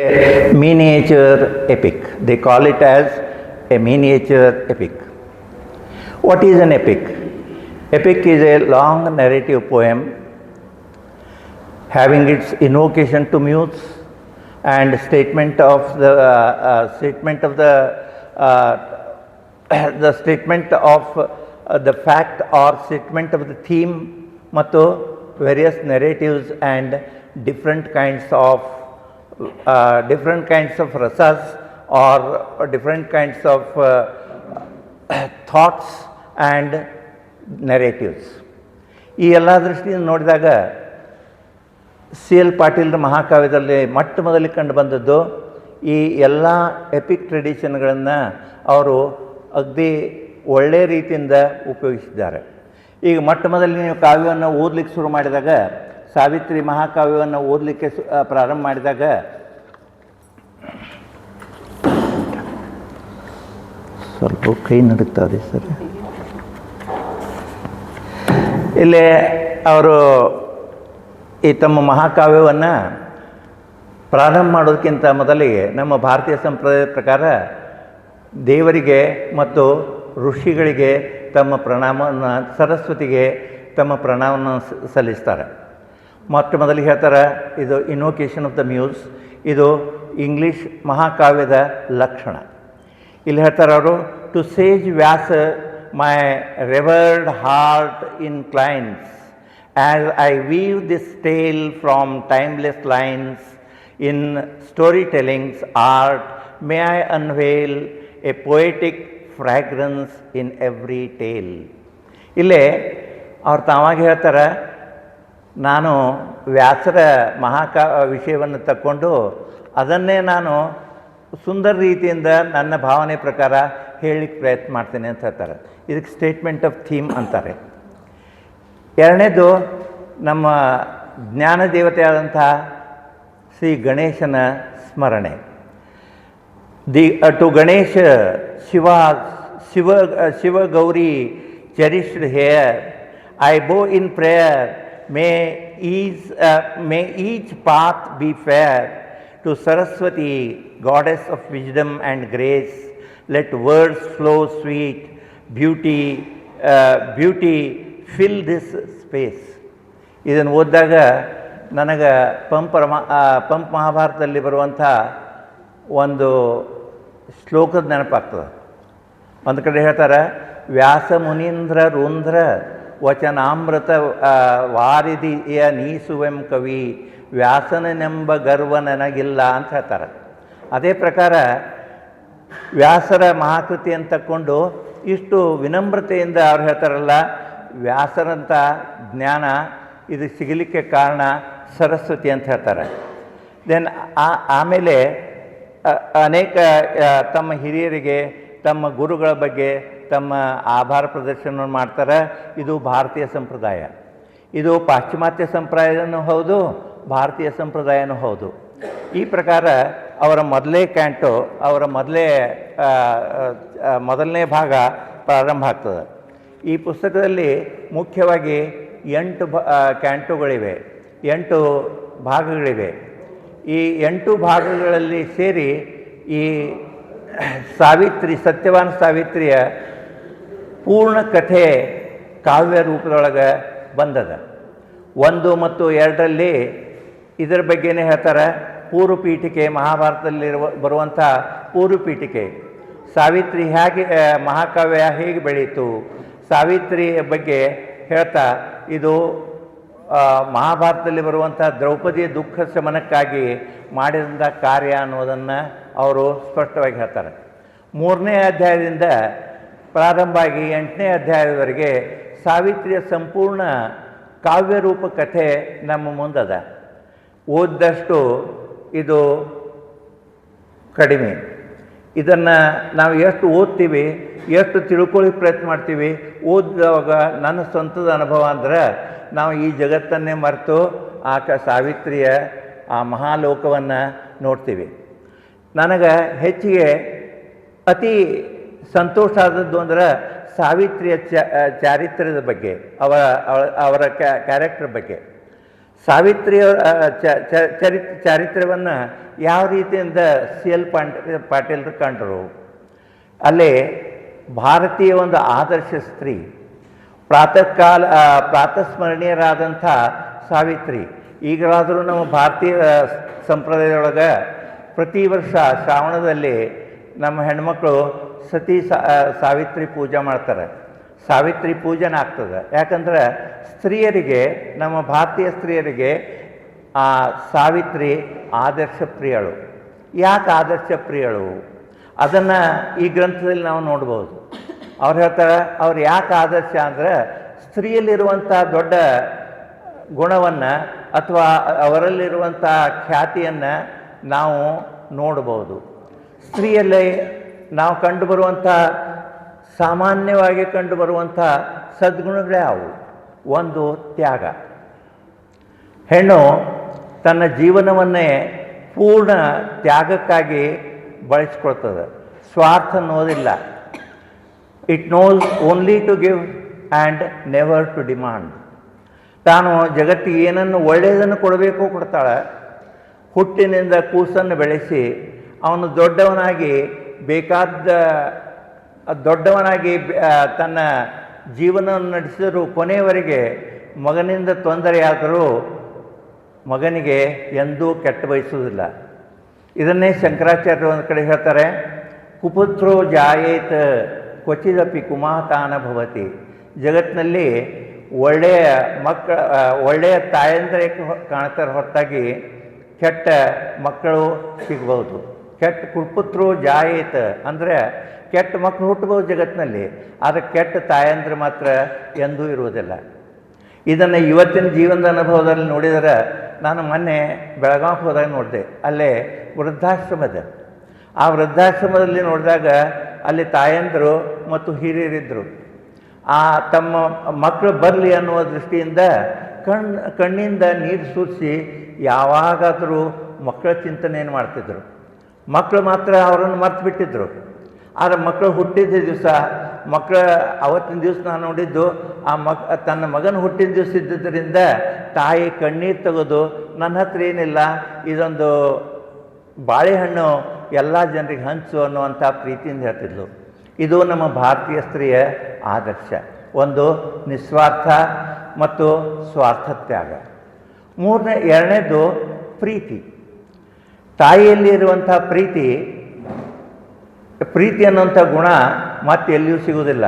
a miniature epic. They call it as a miniature epic. What is an epic? Epic is a long narrative poem having its invocation to muse and statement of the uh, uh, statement of the uh, the statement of uh, the fact or statement of the theme, mato various narratives and different kinds of uh, different kinds of rasas or different kinds of uh, thoughts and narratives. ಈ ಎಲ್ಲ ದೃಷ್ಟಿಯಿಂದ ನೋಡಿದಾಗ C L ಪಾಟೀಲ್ರ ಮಹಾಕಾವ್ಯದಲ್ಲಿ ಮೊಟ್ಟ ಮೊದಲಿಗೆ ಕಂಡು ಬಂದದ್ದು ಈ ಎಲ್ಲ ಎಪಿಕ್ ಟ್ರೆಡಿಷನ್ಗಳನ್ನು ಅವರು ಅಗದಿ ಒಳ್ಳೆ ರೀತಿಯಿಂದ ಉಪಯೋಗಿಸಿದ್ದಾರೆ ಈಗ ಮೊಟ್ಟ ಮೊದಲು ನೀವು ಕಾವ್ಯವನ್ನು ಓದಲಿಕ್ಕೆ ಶುರು ಮಾಡಿದಾಗ ಸಾವಿತ್ರಿ ಮಹಾಕಾವ್ಯವನ್ನು ಓದಲಿಕ್ಕೆ ಪ್ರಾರಂಭ ಮಾಡಿದಾಗ ಸ್ವಲ್ಪ ಕೈ ನಡುಕ್ತದೆ ಸರ್. ಇಲ್ಲಿ ಅವರು ಈ ತಮ್ಮ ಮಹಾಕಾವ್ಯವನ್ನು ಪ್ರಾರಂಭ ಮಾಡೋದಕ್ಕಿಂತ ಮೊದಲಿಗೆ ನಮ್ಮ ಭಾರತೀಯ ಸಂಪ್ರದಾಯದ ಪ್ರಕಾರ ದೇವರಿಗೆ ಮತ್ತು ಋಷಿಗಳಿಗೆ ತಮ್ಮ ಪ್ರಣಾಮವನ್ನು, ಸರಸ್ವತಿಗೆ ತಮ್ಮ ಪ್ರಣಾಮವನ್ನು ಸಲ್ಲಿಸ್ತಾರೆ. ಮೊಟ್ಟ ಮೊದಲು ಹೇಳ್ತಾರೆ, ಇದು ಇನ್ವೊಕೇಶನ್ ಆಫ್ ದ ಮ್ಯೂಸ್ ಇದು ಇಂಗ್ಲೀಷ್ ಮಹಾಕಾವ್ಯದ ಲಕ್ಷಣ. ಇಲ್ಲಿ ಹೇಳ್ತಾರೆ ಅವರು to sage Vyasa my revered heart inclines as I weave this tale from timeless lines in storytelling's art may I unveil a poetic fragrance in every tale ಇಲ್ಲೇ, ಅವ್ರು ತಾವಾಗ ಹೇಳ್ತಾರೆ ನಾನು ವ್ಯಾಸರ ಮಹಾಕಾ ವಿಷಯವನ್ನು ತಕ್ಕೊಂಡು ಅದನ್ನೇ ನಾನು ಸುಂದರ ರೀತಿಯಿಂದ ನನ್ನ ಭಾವನೆ ಪ್ರಕಾರ ಹೇಳಲಿಕ್ಕೆ ಪ್ರಯತ್ನ ಮಾಡ್ತೇನೆ ಅಂತ ಹೇಳ್ತಾರೆ. ಇದಕ್ಕೆ ಸ್ಟೇಟ್ಮೆಂಟ್ ಆಫ್ ಥೀಮ್ ಅಂತಾರೆ. ಎರಡನೇದು ನಮ್ಮ ಜ್ಞಾನ ದೇವತೆಯಾದಂತಹ ಶ್ರೀ ಗಣೇಶನ ಸ್ಮರಣೆ. The to Ganesha Shiva Shiva Shiva Gauri cherished heir I bow in prayer may is may path path be fair to Saraswati goddess of and and grace let words flow sweet beauty beautiful this space ಇದನ್ನು ಓದಿದಾಗ ನನಗೆ pump ರಮ pump ಮಹಾಭಾರತದಲ್ಲಿ ಬರುವಂಥ ಒಂದು ಶ್ಲೋಕದ ನೆನಪಾಗ್ತದೆ. ಒಂದು ಕಡೆ ಹೇಳ್ತಾರೆ, ವ್ಯಾಸ ಮುನೀಂದ್ರ ರುಂಧ್ರ ವಚನಾಮೃತ ವಾರಿದಿಯ ನೀಸುವೆಂ ಕವಿ, ವ್ಯಾಸನನೆಂಬ ಗರ್ವ ನನಗಿಲ್ಲ ಅಂತ ಹೇಳ್ತಾರೆ. ಅದೇ ಪ್ರಕಾರ ವ್ಯಾಸರ ಮಹಾಕೃತಿಯನ್ನು ತಕ್ಕೊಂಡು ಇಷ್ಟು ವಿನಮ್ರತೆಯಿಂದ ಅವ್ರು ಹೇಳ್ತಾರಲ್ಲ ವ್ಯಾಸರಂಥ ಜ್ಞಾನ ಇದು ಸಿಗಲಿಕ್ಕೆ ಕಾರಣ ಸರಸ್ವತಿ ಅಂತ ಹೇಳ್ತಾರೆ. ದೆನ್ ಆಮೇಲೆ ಅನೇಕ ತಮ್ಮ ಹಿರಿಯರಿಗೆ, ತಮ್ಮ ಗುರುಗಳ ಬಗ್ಗೆ ತಮ್ಮ ಆಭಾರ ಪ್ರದರ್ಶನವನ್ನು ಮಾಡ್ತಾರೆ. ಇದು ಭಾರತೀಯ ಸಂಪ್ರದಾಯ. ಇದು ಪಾಶ್ಚಿಮಾತ್ಯ ಸಂಪ್ರದಾಯನೂ ಹೌದು, ಭಾರತೀಯ ಸಂಪ್ರದಾಯನೂ ಹೌದು. ಈ ಪ್ರಕಾರ ಅವರ ಮೊದಲೇ ಕ್ಯಾಂಟು, ಅವರ ಮೊದಲೇ ಮೊದಲನೇ ಭಾಗ ಪ್ರಾರಂಭ ಆಗ್ತದೆ. ಈ ಪುಸ್ತಕದಲ್ಲಿ ಮುಖ್ಯವಾಗಿ ಎಂಟು ಕ್ಯಾಂಟುಗಳಿವೆ, ಎಂಟು ಭಾಗಗಳಿವೆ. ಈ ಎಂಟು ಭಾಗಗಳಲ್ಲಿ ಸೇರಿ ಈ ಸಾವಿತ್ರಿ, ಸತ್ಯವಾನ್ ಸಾವಿತ್ರಿಯ ಪೂರ್ಣ ಕಥೆ ಕಾವ್ಯ ರೂಪದೊಳಗೆ ಬಂದದ. ಒಂದು ಮತ್ತು ಎರಡರಲ್ಲಿ ಇದರ ಬಗ್ಗೆನೇ ಹೇಳ್ತಾರೆ ಪೂರ್ವಪೀಠಿಕೆ ಮಹಾಭಾರತದಲ್ಲಿರುವ ಬರುವಂಥ ಪೂರ್ವಪೀಠಿಕೆ ಸಾವಿತ್ರಿ ಹೇಗೆ ಮಹಾಕಾವ್ಯ ಹೇಗೆ ಬೆಳೀತು ಸಾವಿತ್ರಿ ಬಗ್ಗೆ ಹೇಳ್ತಾ, ಇದು ಮಹಾಭಾರತದಲ್ಲಿ ಬರುವಂಥ ದ್ರೌಪದಿಯ ದುಃಖ ಶಮನಕ್ಕಾಗಿ ಮಾಡಿದಂಥ ಕಾರ್ಯ ಅನ್ನೋದನ್ನು ಅವರು ಸ್ಪಷ್ಟವಾಗಿ ಹೇಳ್ತಾರೆ. ಮೂರನೇ ಅಧ್ಯಾಯದಿಂದ ಪ್ರಾರಂಭ ಆಗಿ ಎಂಟನೇ ಅಧ್ಯಾಯದವರೆಗೆ ಸಾವಿತ್ರಿಯ ಸಂಪೂರ್ಣ ಕಾವ್ಯರೂಪ ಕಥೆ ನಮ್ಮ ಮುಂದದ. ಓದ್ದಷ್ಟು ಇದು ಕಡಿಮೆ. ಇದನ್ನು ನಾವು ಎಷ್ಟು ಓದ್ತೀವಿ, ಎಷ್ಟು ತಿಳ್ಕೊಳ್ಳಿಕ್ಕೆ ಪ್ರಯತ್ನ ಮಾಡ್ತೀವಿ ಓದಿದಾಗ ನನ್ನ ಸ್ವಂತದ ಅನುಭವ ಅಂದ್ರೆ ನಾವು ಈ ಜಗತ್ತನ್ನೇ ಮರೆತು ಆ ಕ ಸಾವಿತ್ರಿಯ ಆ ಮಹಾಲೋಕವನ್ನು ನೋಡ್ತೀವಿ. ನನಗೆ ಹೆಚ್ಚಿಗೆ ಅತಿ ಸಂತೋಷ ಆದದ್ದು ಅಂದ್ರೆ ಸಾವಿತ್ರಿಯ ಚಾರಿತ್ರ್ಯದ ಬಗ್ಗೆ, ಅವರ ಅವರ ಕ್ಯಾರೆಕ್ಟರ್ ಬಗ್ಗೆ. ಸಾವಿತ್ರಿಯ ಚರಿತ್, ಚಾರಿತ್ರ್ಯವನ್ನು ಯಾವ ರೀತಿಯಿಂದ ಸಿ ಎಲ್ ಪಾಂಡ್, ಪಾಟೀಲ್ರು ಕಂಡರು? ಅಲ್ಲಿ ಭಾರತೀಯ ಒಂದು ಆದರ್ಶ ಸ್ತ್ರೀ ಪ್ರಾತಃ ಕಾಲ ಪ್ರಾತಸ್ಮರಣೀಯರಾದಂಥ ಸಾವಿತ್ರಿ, ಈಗಲಾದರೂ ನಮ್ಮ ಭಾರತೀಯ ಸಂಪ್ರದಾಯದೊಳಗೆ ಪ್ರತಿ ವರ್ಷ ಶ್ರಾವಣದಲ್ಲಿ ನಮ್ಮ ಹೆಣ್ಮಕ್ಳು ಸತಿ ಸಾವಿತ್ರಿ ಪೂಜೆ ಮಾಡ್ತಾರೆ. ಸಾವಿತ್ರಿ ಪೂಜನ ಆಗ್ತದೆ. ಯಾಕಂದ್ರೆ ಸ್ತ್ರೀಯರಿಗೆ, ನಮ್ಮ ಭಾರತೀಯ ಸ್ತ್ರೀಯರಿಗೆ, ಆ, ಸಾವಿತ್ರಿ ಆದರ್ಶ ಪ್ರಿಯಳು. ಯಾಕೆ ಆದರ್ಶ ಪ್ರಿಯಳು? ಅದನ್ನು ಈ ಗ್ರಂಥದಲ್ಲಿ ನಾವು ನೋಡ್ಬೋದು. ಅವ್ರು ಹೇಳ್ತಾರೆ, ಅವ್ರು ಯಾಕೆ ಆದರ್ಶ ಅಂದರೆ ಸ್ತ್ರೀಯಲ್ಲಿರುವಂಥ ದೊಡ್ಡ ಗುಣವನ್ನು ಅಥವಾ ಅವರಲ್ಲಿರುವಂಥ ಖ್ಯಾತಿಯನ್ನು ನಾವು ನೋಡ್ಬೋದು. ಸ್ತ್ರೀಯಲ್ಲಿ ನಾವು ಕಂಡುಬರುವಂಥ, ಸಾಮಾನ್ಯವಾಗಿ ಕಂಡುಬರುವಂಥ ಸದ್ಗುಣಗಳೇ ಅವು. ಒಂದು ತ್ಯಾಗ. ಹೆಣ್ಣು ತನ್ನ ಜೀವನವನ್ನೇ ಪೂರ್ಣ ತ್ಯಾಗಕ್ಕಾಗಿ ಬಳಸ್ಕೊಳ್ತದೆ. ಸ್ವಾರ್ಥ ಅನ್ನೋದಿಲ್ಲ. It knows only to give and never to demand ತಾನು ಜಗತ್ತಿಗೆ ಏನನ್ನು ಒಳ್ಳೆಯದನ್ನು ಕೊಡಬೇಕು ಕೊಡ್ತಾಳೆ. ಹುಟ್ಟಿನಿಂದ ಕೂಸನ್ನು ಬೆಳೆಸಿ ಅವನು ದೊಡ್ಡವನಾಗಿ ಬೇಕಾದ ದೊಡ್ಡವನಾಗಿ ತನ್ನ ಜೀವನವನ್ನು ನಡೆಸಿದರೂ ಕೊನೆಯವರೆಗೆ ಮಗನಿಂದ ತೊಂದರೆಯಾದರೂ ಮಗನಿಗೆ ಎಂದೂ ಕೆಟ್ಟ ಬಯಸುವುದಿಲ್ಲ ಇದನ್ನೇ ಶಂಕರಾಚಾರ್ಯರು ಒಂದು ಕಡೆ ಹೇಳ್ತಾರೆ, ಕುಪುತ್ರೋ ಜಾಯೇತ ಕ್ವಚಿದಪಿ ಕುಮಾತಾನ ಭವತಿ. ಜಗತ್ತಿನಲ್ಲಿ ಒಳ್ಳೆಯ ಮಕ್ಕಳ ಒಳ್ಳೆಯ ತಾಯಂದ್ರೆ ಕಾಣ್ತಾರೆ ಹೊರತಾಗಿ ಕೆಟ್ಟ ಮಕ್ಕಳು ಸಿಗ್ಬೋದು. ಕೆಟ್ಟ ಕುಪುತ್ರೋ ಜಾಯೇತ ಅಂದರೆ ಕೆಟ್ಟ ಮಕ್ಕಳು ಹುಟ್ಟಬಹುದು ಜಗತ್ತಿನಲ್ಲಿ, ಆದರೆ ಕೆಟ್ಟ ತಾಯಂದ್ರೆ ಮಾತ್ರ ಎಂದೂ ಇರುವುದಿಲ್ಲ. ಇದನ್ನು ಇವತ್ತಿನ ಜೀವನದ ಅನುಭವದಲ್ಲಿ ನೋಡಿದರೆ ನಾನು ಮೊನ್ನೆ ಬೆಳಗಾವಿ ಹೋದಾಗ ನೋಡಿದೆ. ಅಲ್ಲೇ ವೃದ್ಧಾಶ್ರಮದ, ಆ ವೃದ್ಧಾಶ್ರಮದಲ್ಲಿ ನೋಡಿದಾಗ ಅಲ್ಲಿ ತಾಯಂದರು ಮತ್ತು ಹಿರಿಯರಿದ್ದರು ಆ ತಮ್ಮ ಮಕ್ಕಳು ಬರಲಿ ಅನ್ನುವ ದೃಷ್ಟಿಯಿಂದ ಕಣ್ಣು ಕಣ್ಣಿಂದ ನೀರು ಸುರಿಸಿ ಯಾವಾಗಾದರೂ ಮಕ್ಕಳ ಚಿಂತನೆಯನ್ನು ಮಾಡ್ತಿದ್ರು. ಮಕ್ಕಳು ಮಾತ್ರ ಅವರನ್ನು ಮರ್ತು ಬಿಟ್ಟಿದ್ರು. ಆದರೆ ಮಕ್ಕಳು ಹುಟ್ಟಿದ ದಿವಸ ಮಕ್ಕಳ ಅವತ್ತಿನ ದಿವಸ ನಾನು ನೋಡಿದ್ದು, ಆ ಮಕ್ ತನ್ನ ಮಗನ ಹುಟ್ಟಿದ ದಿವಸ ಇದ್ದಿದ್ದರಿಂದ ತಾಯಿ ಕಣ್ಣೀರು ತೆಗೆದು, ನನ್ನ ಹತ್ರ ಏನಿಲ್ಲ, ಇದೊಂದು ಬಾಳೆಹಣ್ಣು, ಎಲ್ಲ ಜನರಿಗೆ ಹಂಚು ಅನ್ನುವಂಥ ಪ್ರೀತಿಯಿಂದ ಹೇಳ್ತಿದ್ಲು. ಇದು ನಮ್ಮ ಭಾರತೀಯ ಸ್ತ್ರೀಯ ಆದರ್ಶ. ಒಂದು ನಿಸ್ವಾರ್ಥ ಮತ್ತು ಸ್ವಾರ್ಥ ತ್ಯಾಗ ಮೂರನೇ, ಎರಡನೇದು ಪ್ರೀತಿ. ತಾಯಿಯಲ್ಲಿ ಇರುವಂಥ ಪ್ರೀತಿ ಪ್ರೀತಿ ಅನ್ನುವಂಥ ಗುಣ ಮತ್ತೆ ಎಲ್ಲಿಯೂ ಸಿಗುವುದಿಲ್ಲ.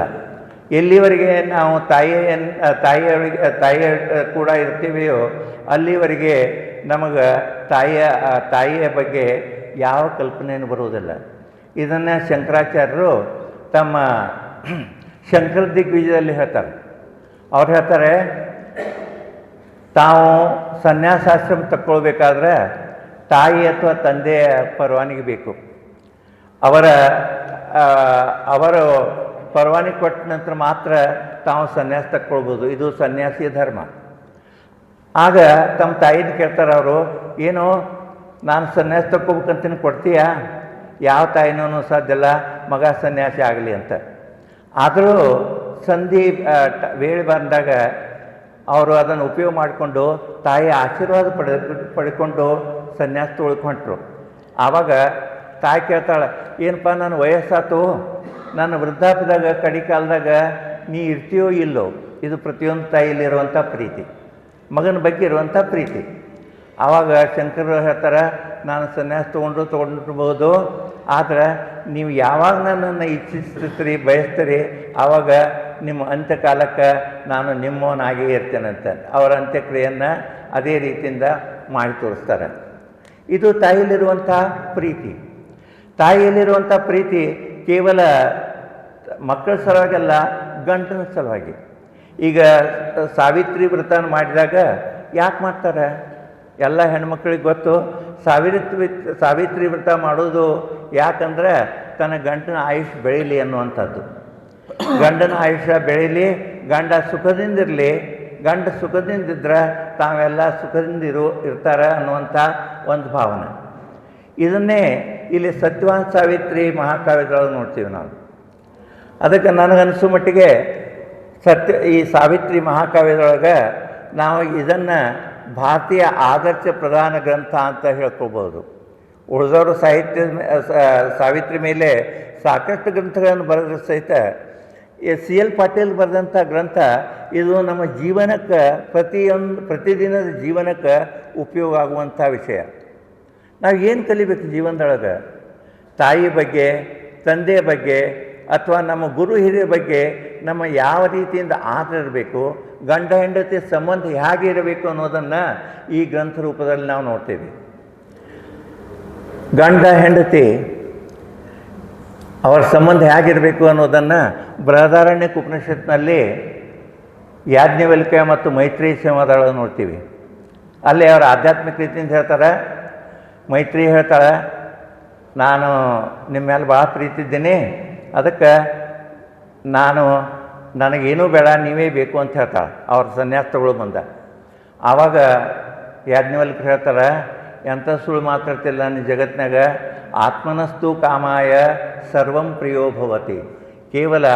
ಎಲ್ಲಿವರೆಗೆ ನಾವು ತಾಯಿಯನ್ನು ತಾಯಿಯವರಿಗೆ, ತಾಯಿಯ ಕೂಡ ಇರ್ತೀವಿಯೋ ಅಲ್ಲಿವರೆಗೆ ನಮಗೆ ತಾಯಿಯ ತಾಯಿಯ ಬಗ್ಗೆ ಯಾವ ಕಲ್ಪನೆಯೂ ಬರುವುದಿಲ್ಲ. ಇದನ್ನು ಶಂಕರಾಚಾರ್ಯರು ತಮ್ಮ ಶಂಕರ ದಿಗ್ವಿಜಯದಲ್ಲಿ ಹೇಳ್ತಾರೆ. ಅವ್ರು ಹೇಳ್ತಾರೆ, ತಾವು ಸನ್ಯಾಸಾಶ್ರಮ ತಕ್ಕೊಳ್ಬೇಕಾದ್ರೆ ತಾಯಿ ಅಥವಾ ತಂದೆಯ ಪರವಾನಗಿ ಬೇಕು. ಅವರ ಅವರು ಪರವಾನಗಿ ಕೊಟ್ಟ ನಂತರ ಮಾತ್ರ ತಾವು ಸನ್ಯಾಸ ತಕ್ಕೊಳ್ಬೋದು. ಇದು ಸನ್ಯಾಸಿ ಧರ್ಮ. ಆಗ ತಮ್ಮ ತಾಯಿನ ಕೇಳ್ತಾರೆ ಅವರು, ಏನು, ನಾನು ಸನ್ಯಾಸ ತಕ್ಕೋಬೇಕಂತೀನಿ ಕೊಡ್ತೀಯಾ? ಯಾವ ತಾಯಿನೂ ಸಾಧ್ಯಲ್ಲ ಮಗ ಸನ್ಯಾಸಿ ಆಗಲಿ ಅಂತ. ಆದರೂ ಸಂಧಿ ವೇಳೆ ಬಂದಾಗ ಅವರು ಅದನ್ನು ಉಪಯೋಗ ಮಾಡಿಕೊಂಡು ತಾಯಿ ಆಶೀರ್ವಾದ ಪಡೆದು ಪಡ್ಕೊಂಡು ಸನ್ಯಾಸ ತೊಳ್ಕೊಂಡ್ರು ಆವಾಗ ತಾಯಿ ಕೇಳ್ತಾಳೆ, ಏನಪ್ಪ ನನ್ನ ವಯಸ್ಸಾತು ನನ್ನ ವೃದ್ಧಾಪ್ಯದಾಗ ಕಡಿ ಕಾಲದಾಗ ನೀ ಇರ್ತೀಯೋ ಇಲ್ಲೋ? ಇದು ಪ್ರತಿಯೊಂದು ತಾಯಿಯಲ್ಲಿರುವಂಥ ಪ್ರೀತಿ. ಮಗನ ಬಗ್ಗೆ ಇರುವಂಥ ಪ್ರೀತಿ. ಆವಾಗ ಶಂಕರರು ಹೇಳ್ತಾರೆ, ನಾನು ಸನ್ಯಾಸ ತೊಗೊಂಡು ತೊಗೊಂಡಿರ್ಬೋದು. ಆದರೆ ನೀವು ಯಾವಾಗ ನನ್ನನ್ನು ಇಚ್ಛಿಸ್ತೀರಿ, ಬಯಸ್ತೀರಿ, ಆವಾಗ ನಿಮ್ಮ ಅಂತ್ಯಕಾಲಕ್ಕೆ ನಾನು ನಿಮ್ಮವನಾಗಿಯೇ ಇರ್ತೇನೆ ಅಂತ. ಅವರ ಅಂತ್ಯಕ್ರಿಯೆಯನ್ನು ಅದೇ ರೀತಿಯಿಂದ ಮಾಡಿ ತೋರಿಸ್ತಾರೆ. ಇದು ತಾಯಿಯಲ್ಲಿರುವಂಥ ಪ್ರೀತಿ. ತಾಯಿಯಲ್ಲಿರುವಂಥ ಪ್ರೀತಿ ಕೇವಲ ಮಕ್ಕಳ ಸಲುವಾಗಲ್ಲ, ಗಂಡನ ಸಲುವಾಗಿ. ಈಗ ಸಾವಿತ್ರಿ ವ್ರತ ಮಾಡಿದಾಗ ಯಾಕೆ ಮಾಡ್ತಾರೆ? ಎಲ್ಲ ಹೆಣ್ಮಕ್ಳಿಗೆ ಗೊತ್ತು, ಸಾವಿತ್ರಿ ಸಾವಿತ್ರಿ ವ್ರತ ಮಾಡೋದು ಯಾಕಂದ್ರೆ ತನ್ನ ಗಂಡನ ಆಯುಷ್ ಬೆಳೀಲಿ ಅನ್ನುವಂಥದ್ದು. ಗಂಡನ ಆಯುಷ್ಯ ಬೆಳೀಲಿ, ಗಂಡ ಸುಖದಿಂದಿರಲಿ ಗಂಡ ಸುಖದಿಂದಿದ್ರೆ ತಾವೆಲ್ಲ ಸುಖದಿಂದ ಇರು, ಇರ್ತಾರೆ ಅನ್ನುವಂಥ ಒಂದು ಭಾವನೆ. ಇದನ್ನೇ ಇಲ್ಲಿ ಸತ್ಯವಾನ್ ಸಾವಿತ್ರಿ ಮಹಾಕಾವ್ಯದೊಳಗೆ ನೋಡ್ತೀವಿ ನಾವು. ಅದಕ್ಕೆ ನನಗನ್ನಿಸೋ ಮಟ್ಟಿಗೆ ಸತ್ಯ, ಈ ಸಾವಿತ್ರಿ ಮಹಾಕಾವ್ಯದೊಳಗೆ ನಾವು ಇದನ್ನು ಭಾರತೀಯ ಆದರ್ಶ ಪ್ರಧಾನ ಗ್ರಂಥ ಅಂತ ಹೇಳ್ಕೋಬೋದು. ಉಳಿದವರು ಸಾಹಿತ್ಯ ಸಾವಿತ್ರಿ ಮೇಲೆ ಸಾಕಷ್ಟು ಗ್ರಂಥಗಳನ್ನು ಬರೆದ್ರೆ ಸಹಿತ ಸಿ ಎಲ್ ಪಾಟೀಲ್ ಬರೆದಂಥ ಗ್ರಂಥ, ಇದು ನಮ್ಮ ಜೀವನಕ್ಕೆ ಪ್ರತಿಯೊಂದು, ಪ್ರತಿದಿನದ ಜೀವನಕ್ಕೆ ಉಪಯೋಗ ಆಗುವಂಥ ವಿಷಯ. ನಾವು ಏನು ಕಲಿಬೇಕು ಜೀವನದೊಳಗೆ? ತಾಯಿ ಬಗ್ಗೆ ತಂದೆಯ ಬಗ್ಗೆ, ಅಥವಾ ನಮ್ಮ ಗುರು ಹಿರಿಯ ಬಗ್ಗೆ ನಮ್ಮ ಯಾವ ರೀತಿಯಿಂದ ಆದರ ಇರಬೇಕು, ಗಂಡ ಹೆಂಡತಿ ಸಂಬಂಧ ಹೇಗೆ ಇರಬೇಕು ಅನ್ನೋದನ್ನು ಈ ಗ್ರಂಥ ರೂಪದಲ್ಲಿ ನಾವು ನೋಡ್ತೀವಿ. ಗಂಡ ಹೆಂಡತಿ ಅವರ ಸಂಬಂಧ ಹೇಗಿರಬೇಕು ಅನ್ನೋದನ್ನು ಬೃಹದಾರಣ್ಯ ಉಪನಿಷತ್ನಲ್ಲಿ ಯಾಜ್ಞವಲ್ಕ ಮತ್ತು ಮೈತ್ರಿ ಸಂವಾದಗಳನ್ನು ನೋಡ್ತೀವಿ. ಅಲ್ಲಿ ಅವರ ಆಧ್ಯಾತ್ಮಿಕ ರೀತಿಯಿಂದ ಹೇಳ್ತಾರೆ, ಮೈತ್ರಿ ಹೇಳ್ತಾಳೆ, ನಾನು ನಿಮ್ಮ ಮೇಲೆ ಭಾಳ ಪ್ರೀತಿ ಇದ್ದೀನಿ, ಅದಕ್ಕೆ ನಾನು ನನಗೇನೂ ಬೇಡ, ನೀವೇ ಬೇಕು ಅಂತ ಹೇಳ್ತಾಳೆ, ಅವ್ರ ಸನ್ಯಾಸ ತಗೊಳ್ಳೋ ಬಂದ. ಆವಾಗ ಯಾಜ್ಞವಲ್ಕರು ಹೇಳ್ತಾರೆ, ಎಂಥ ಸುಳ್ಳು ಮಾತಾಡ್ತಿಲ್ಲ ನಿನ್ನ ಜಗತ್ತಿನಾಗ, ಆತ್ಮನಸ್ತು ಕಾಮಾಯ ಸರ್ವಂ ಪ್ರಿಯೋಭವತಿ ಕೇವಲ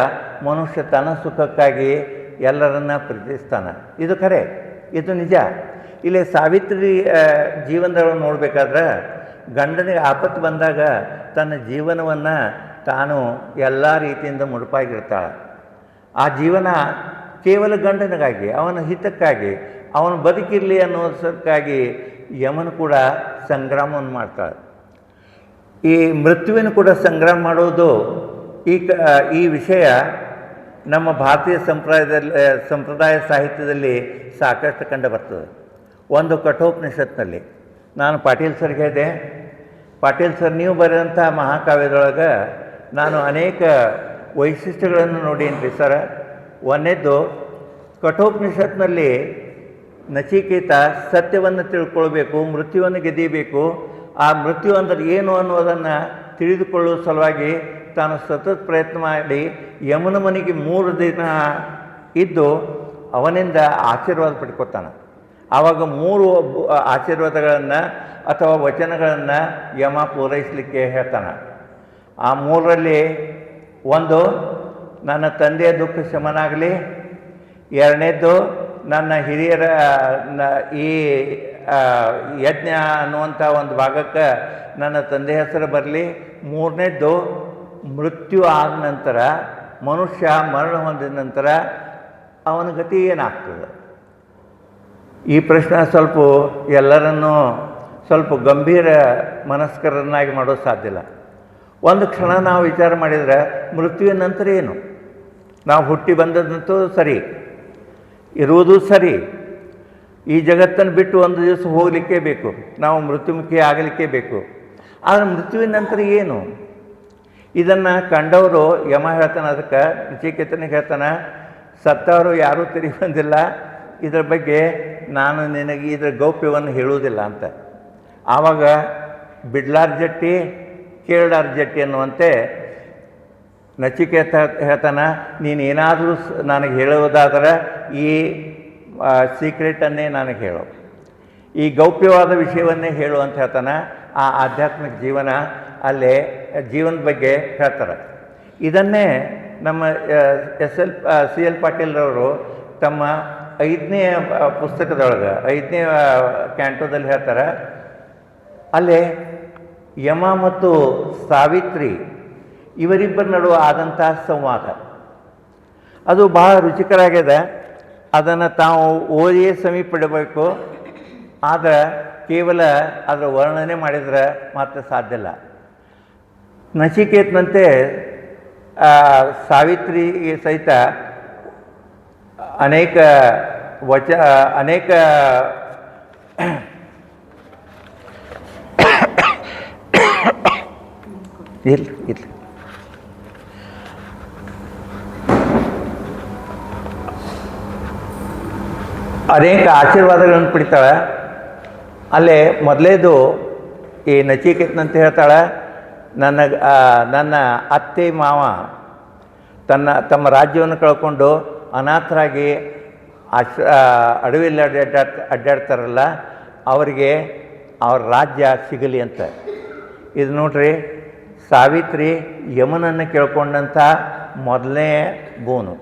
ಮನುಷ್ಯ ತನ್ನ ಸುಖಕ್ಕಾಗಿ ಎಲ್ಲರನ್ನ ಪ್ರೀತಿಸ್ತಾನೆ. ಇದು ಖರೆ, ಇದು ನಿಜ. ಇಲ್ಲಿ ಸಾವಿತ್ರಿ ಜೀವನದೊಳಗೆ ನೋಡಬೇಕಾದ್ರೆ ಗಂಡನಿಗೆ ಆಪತ್ತು ಬಂದಾಗ ತನ್ನ ಜೀವನವನ್ನು ತಾನು ಎಲ್ಲ ರೀತಿಯಿಂದ ಮುಡುಪಾಗಿರ್ತಾಳೆ. ಆ ಜೀವನ ಕೇವಲ ಗಂಡನಿಗಾಗಿ, ಅವನ ಹಿತಕ್ಕಾಗಿ, ಅವನು ಬದುಕಿರಲಿ ಅನ್ನೋದಕ್ಕಾಗಿ ಯಮನು ಕೂಡ ಸಂಗ್ರಾಮವನ್ನು ಮಾಡ್ತಾಳೆ. ಈ ಮೃತ್ಯುವಿನ ಕೂಡ ಸಂಗ್ರಾಮ ಮಾಡೋದು ಈ ಕ ಈ ವಿಷಯ ನಮ್ಮ ಭಾರತೀಯ ಸಂಪ್ರದಾಯದಲ್ಲಿ ಸಂಪ್ರದಾಯ ಸಾಹಿತ್ಯದಲ್ಲಿ ಸಾಕಷ್ಟು ಕಂಡು ಬರ್ತದೆ. ಒಂದು ಕಠೋಪನಿಷತ್ನಲ್ಲಿ. ನಾನು ಪಾಟೀಲ್ ಸರ್ಗೆ ಹೇಳಿದೆ ಪಾಟೀಲ್ ಸರ್, ನೀವು ಬರೆದಂಥ ಮಹಾಕಾವ್ಯದೊಳಗೆ ನಾನು ಅನೇಕ ವೈಶಿಷ್ಟ್ಯಗಳನ್ನು ನೋಡೀನಿ ಸರ. ಒಂದನೇದ್ದು, ಕಠೋಪನಿಷತ್ನಲ್ಲಿ ನಚಿಕೇತ ಸತ್ಯವನ್ನು ತಿಳ್ಕೊಳ್ಬೇಕು, ಮೃತ್ಯುವನ್ನು ಗೆದಿಬೇಕು. ಆ ಮೃತ್ಯು ಅಂದರೆ ಏನು ಅನ್ನೋದನ್ನು ತಿಳಿದುಕೊಳ್ಳುವ ಸಲುವಾಗಿ ತಾನು ಸತತ ಪ್ರಯತ್ನ ಮಾಡಿ, ಯಮುನ ಮನೆಗೆ ಮೂರು ದಿನ ಇದ್ದು ಅವನಿಂದ ಆಶೀರ್ವಾದ ಪಡ್ಕೊತಾನೆ. ಆವಾಗ ಮೂರು ಆಶೀರ್ವಾದಗಳನ್ನು ಅಥವಾ ವಚನಗಳನ್ನು ಯಮ ಪೂರೈಸಲಿಕ್ಕೆ ಹೇಳ್ತಾನೆ. ಆ ಮೂರರಲ್ಲಿ ಒಂದು, ನನ್ನ ತಂದೆಯ ದುಃಖ ಶಮನಾಗಲಿ. ಎರಡನೇದ್ದು, ನನ್ನ ಹಿರಿಯರ ಈ ಯಜ್ಞ ಅನ್ನುವಂಥ ಒಂದು ಭಾಗಕ್ಕೆ ನನ್ನ ತಂದೆ ಹೆಸರು ಬರಲಿ. ಮೂರನೇದ್ದು, ಮೃತ್ಯು ಆದ ನಂತರ, ಮನುಷ್ಯ ಮರಣ ಹೊಂದಿದ ನಂತರ ಅವನ ಗತಿ ಏನಾಗ್ತದೆ? ಈ ಪ್ರಶ್ನೆ ಸ್ವಲ್ಪ ಎಲ್ಲರನ್ನೂ ಸ್ವಲ್ಪ ಗಂಭೀರ ಮನಸ್ಕರನ್ನಾಗಿ ಮಾಡೋದು ಸಾಧ್ಯ ಇಲ್ಲ. ಒಂದು ಕ್ಷಣ ನಾವು ವಿಚಾರ ಮಾಡಿದರೆ ಮೃತ್ಯುವಿನ ನಂತರ ಏನು? ನಾವು ಹುಟ್ಟಿ ಬಂದದಂತೂ ಸರಿ, ಇರುವುದು ಸರಿ, ಈ ಜಗತ್ತನ್ನು ಬಿಟ್ಟು ಒಂದು ದಿವಸ ಹೋಗಲಿಕ್ಕೆ ಬೇಕು, ನಾವು ಮೃತ್ಯುಮುಖಿ ಆಗಲಿಕ್ಕೆ ಬೇಕು. ಆದರೆ ಮೃತ್ಯುವಿನ ನಂತರ ಏನು? ಇದನ್ನು ಕಂಡವರು ಯಮ ಹೇಳ್ತಾನೆ, ಅದಕ್ಕೆ ನಚಿಕೇತನಿಗೆ ಹೇಳ್ತಾನೆ, ಸತ್ತವರು ಯಾರೂ ತಿರುಗಿ ಬಂದಿಲ್ಲ. ಇದರ ಬಗ್ಗೆ ನಾನು ನಿನಗೆ ಇದರ ಗೌಪ್ಯವನ್ನು ಹೇಳುವುದಿಲ್ಲ ಅಂತ. ಆವಾಗ ಬಿಡ್ಲಾರ್ ಜಟ್ಟಿ ಕೇಳಾರ್ ಜಟ್ಟಿ ಅನ್ನುವಂತೆ ನಚಿಕೇತ ಹೇಳ್ತಾನೆ ನೀನು ಏನಾದರೂ ನನಗೆ ಹೇಳುವುದಾದರೆ ಈ ಸೀಕ್ರೆಟನ್ನೇ ನನಗೆ ಹೇಳು. ಈ ಗೌಪ್ಯವಾದ ವಿಷಯವನ್ನೇ ಹೇಳು ಅಂತ ಹೇಳ್ತಾನೆ, ಆ ಆಧ್ಯಾತ್ಮಿಕ ಜೀವನ ಅಲ್ಲೇ ಜೀವನದ ಬಗ್ಗೆ ಹೇಳ್ತಾರೆ. ಇದನ್ನೇ ನಮ್ಮ ಎಸ್ ಎಲ್ ಸಿ ಎಲ್ ಪಾಟೀಲ್ರವರು ತಮ್ಮ ಐದನೇ ಪುಸ್ತಕದೊಳಗೆ, ಐದನೇ ಕ್ಯಾಂಟೋದಲ್ಲಿ ಹೇಳ್ತಾರೆ, ಅಲ್ಲೇ ಯಮ ಮತ್ತು ಸಾವಿತ್ರಿ ಇವರಿಬ್ಬರ ನಡುವೆ ಆದಂತಹ ಸಂವಾದ. ಅದು ಬಹಳ ರುಚಿಕರಾಗಿದೆ ಅದನ್ನು ತಾವು ಓದಿಯೇ ಸಮೀಪಿಡಬೇಕು. ಆದರೆ ಕೇವಲ ಅದರ ವರ್ಣನೆ ಮಾಡಿದರೆ ಮಾತ್ರ ಸಾಧ್ಯ ಇಲ್ಲ. ನಚಿಕೇತನಂತೆ ಸಾವಿತ್ರಿ ಸಾವಿತ್ರಿಗೆ ಸಹಿತ ಅನೇಕ ವಚ, ಅನೇಕ ಇಲ್ಲ ಇಲ್ಲ. ಅನೇಕ ಆಶೀರ್ವಾದಗಳನ್ನು ಪಡಿತಾಳೆ. ಅಲ್ಲೇ ಮೊದಲೇದು ಈ ನಚಿಕೇತನಂತ ಹೇಳ್ತಾಳೆ, ನನ್ನ ನನ್ನ ಅತ್ತೆ ಮಾವ ತನ್ನ ತಮ್ಮ ರಾಜ್ಯವನ್ನು ಕಳ್ಕೊಂಡು ಅನಾಥರಾಗಿ ಅಶ್ ಅಡವಿಯಲ್ಲಿ ಅಡ್ಡಾಡ್ ಅಡ್ಡಾಡ್ತಾರಲ್ಲ ಅವರಿಗೆ ಅವ್ರ ರಾಜ್ಯ ಸಿಗಲಿ ಅಂತ. ಇದು ನೋಡ್ರಿ, ಸಾವಿತ್ರಿ ಯಮನನ್ನು ಕೇಳ್ಕೊಂಡಂಥ ಮೊದಲನೇ ಬೋನು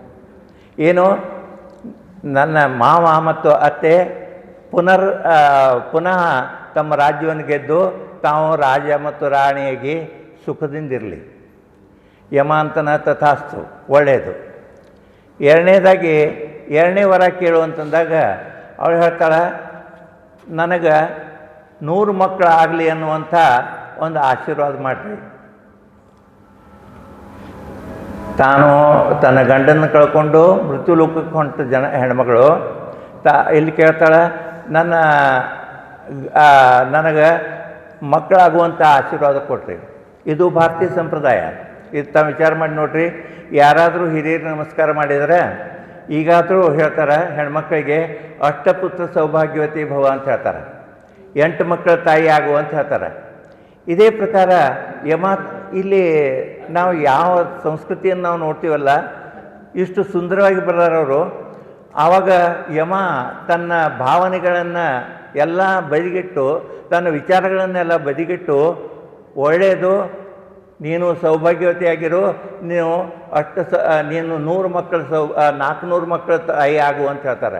ಏನು, ನನ್ನ ಮಾವ ಮತ್ತು ಅತ್ತೆ ಪುನರ್ ಪುನಃ ತಮ್ಮ ರಾಜ್ಯವನ್ನು ಗೆದ್ದು ತಾವು ರಾಜ ಮತ್ತು ರಾಣಿಯಾಗಿ ಸುಖದಿಂದಿರಲಿ. ಯಮಾಂತನ ತಥಾಸ್ತು, ಒಳ್ಳೆಯದು. ಎರಡನೇದಾಗಿ, ಎರಡನೇ ವರ ಕೇಳು ಅಂತಂದಾಗ ಅವಳು ಹೇಳ್ತಾಳೆ, ನನಗೆ ನೂರು ಮಕ್ಕಳು ಆಗಲಿ ಅನ್ನುವಂಥ ಒಂದು ಆಶೀರ್ವಾದ ಮಾಡಿರಿ. ತಾನು ತನ್ನ ಗಂಡನ ಕಳ್ಕೊಂಡು ಮೃತ್ಯು ಲೋಕಕ್ಕೆ ಹೊಂಟ ಜನ, ಹೆಣ್ಮಗಳು, ತಾ, ಇಲ್ಲಿ ಕೇಳ್ತಾಳೆ, ನನ್ನ ನನಗೆ ಮಕ್ಕಳಾಗುವಂಥ ಆಶೀರ್ವಾದ ಕೊಟ್ರಿ. ಇದು ಭಾರತೀಯ ಸಂಪ್ರದಾಯ. ಇದು ತಾವು ವಿಚಾರ ಮಾಡಿ ನೋಡ್ರಿ. ಯಾರಾದರೂ ಹಿರಿಯರು ನಮಸ್ಕಾರ ಮಾಡಿದರೆ ಈಗಾದರೂ ಹೇಳ್ತಾರೆ ಹೆಣ್ಮಕ್ಕಳಿಗೆ ಅಷ್ಟಪುತ್ರ ಸೌಭಾಗ್ಯವತಿ ಭವ ಅಂತ ಹೇಳ್ತಾರೆ. ಎಂಟು ಮಕ್ಕಳ ತಾಯಿ ಆಗು ಅಂತ ಹೇಳ್ತಾರೆ. ಇದೇ ಪ್ರಕಾರ ಯಮ ಇಲ್ಲಿ ನಾವು ಯಾವ ಸಂಸ್ಕೃತಿಯನ್ನು ನಾವು ನೋಡ್ತೀವಲ್ಲ, ಇಷ್ಟು ಸುಂದರವಾಗಿ ಬರೋರವರು ಆವಾಗ ಯಮ ತನ್ನ ಭಾವನೆಗಳನ್ನು ಎಲ್ಲ ಬದಿಗಿಟ್ಟು, ತನ್ನ ವಿಚಾರಗಳನ್ನೆಲ್ಲ ಬದಿಗಿಟ್ಟು, ಒಳ್ಳೆಯದು ನೀನು ಸೌಭಾಗ್ಯವತಿಯಾಗಿರು, ನೀವು ಅಷ್ಟು ಸ ನೀನು ನೂರು ಮಕ್ಕಳ ಸೌ ನಾಲ್ಕುನೂರು ಮಕ್ಕಳ ತಾಯಿ ಆಗು ಅಂತ ಹೇಳ್ತಾರೆ.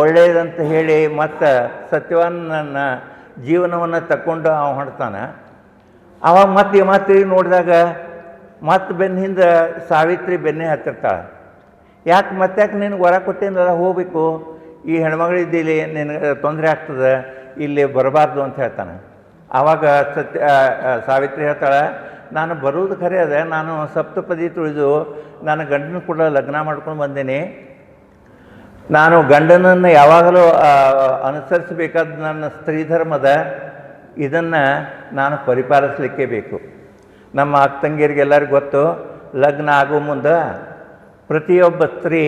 ಒಳ್ಳೆಯದಂತ ಹೇಳಿ ಮತ್ತು ಸತ್ಯವನ್ನ ಜೀವನವನ್ನು ತಕ್ಕೊಂಡು ಅವ ಹೊಡ್ತಾನೆ ಅವಾಗ ಮತ್ತೆ ಮತ್ತೆ ನೋಡಿದಾಗ ಮತ್ತೆ ಬೆನ್ನ ಹಿಂದೆ ಸಾವಿತ್ರಿ ಬೆನ್ನೆ ಹತ್ತಿರ್ತಾಳೆ. ಯಾಕೆ ಮತ್ತೆ ಯಾಕೆ ನಿನಗೆ ಹೊರ ಕೊಟ್ಟೇನಲ್ಲ, ಹೋಗಬೇಕು. ಈ ಹೆಣ್ಮಗಳಿದ್ದಿಲ್ಲಿ ನಿನಗೆ ತೊಂದರೆ ಆಗ್ತದೆ, ಇಲ್ಲಿ ಬರಬಾರ್ದು ಅಂತ ಹೇಳ್ತಾನೆ. ಆವಾಗ ಸತ್ಯ ಸಾವಿತ್ರಿ ಹೇಳ್ತಾಳೆ, ನಾನು ಬರೋದು ಖರೆ ಅದೇ, ನಾನು ಸಪ್ತಪದಿ ತುಳಿದು ನಾನು ಗಂಡನ ಕೂಡ ಲಗ್ನ ಮಾಡ್ಕೊಂಡು ಬಂದೀನಿ. ನಾನು ಗಂಡನನ್ನು ಯಾವಾಗಲೂ ಅನುಸರಿಸಬೇಕಾದ ನನ್ನ ಸ್ತ್ರೀ ಧರ್ಮದ ಇದನ್ನು ನಾನು ಪರಿಪಾಲಿಸಲಿಕ್ಕೆ ಬೇಕು. ನಮ್ಮ ಅಕ್ಕ ತಂಗಿಯರಿಗೆಲ್ಲರಿಗೂ ಗೊತ್ತು, ಲಗ್ನ ಆಗೋ ಮುಂದೆ ಪ್ರತಿಯೊಬ್ಬ ಸ್ತ್ರೀ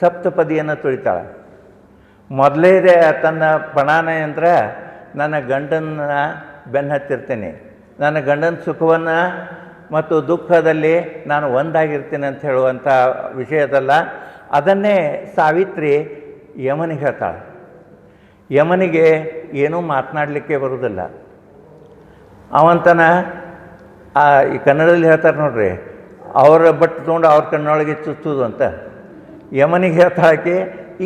ಸಪ್ತಪದಿಯನ್ನು ತುಳಿತಾಳೆ. ಮೊದಲೇ ತನ್ನ ಪಣಾನ ಅಂದರೆ, ನನ್ನ ಗಂಡನ ಬೆನ್ನು ಹತ್ತಿರ್ತೇನೆ. ನನ್ನ ಗಂಡನ ಸುಖವನ್ನು ಮತ್ತು ದುಃಖದಲ್ಲಿ ನಾನು ಒಂದಾಗಿರ್ತೀನಿ ಅಂತ ಹೇಳುವಂಥ ವಿಷಯದಲ್ಲ, ಅದನ್ನೇ ಸಾವಿತ್ರಿ ಯಮನಿಗೆ ಹೇಳ್ತಾಳೆ. ಯಮನಿಗೆ ಏನೂ ಮಾತನಾಡಲಿಕ್ಕೆ ಬರುವುದಿಲ್ಲ. ಅವಂತನ ಈ ಕನ್ನಡದಲ್ಲಿ ಹೇಳ್ತಾರೆ ನೋಡ್ರಿ, ಅವರ ಬಟ್ಟೆ ತೊಗೊಂಡು ಅವ್ರ ಕಣ್ಣೊಳಗೆ ಚುಚ್ಚೋದು ಅಂತ. ಯಮನಿಗೆ ಹೇಳ್ತಾಳಕ್ಕೆ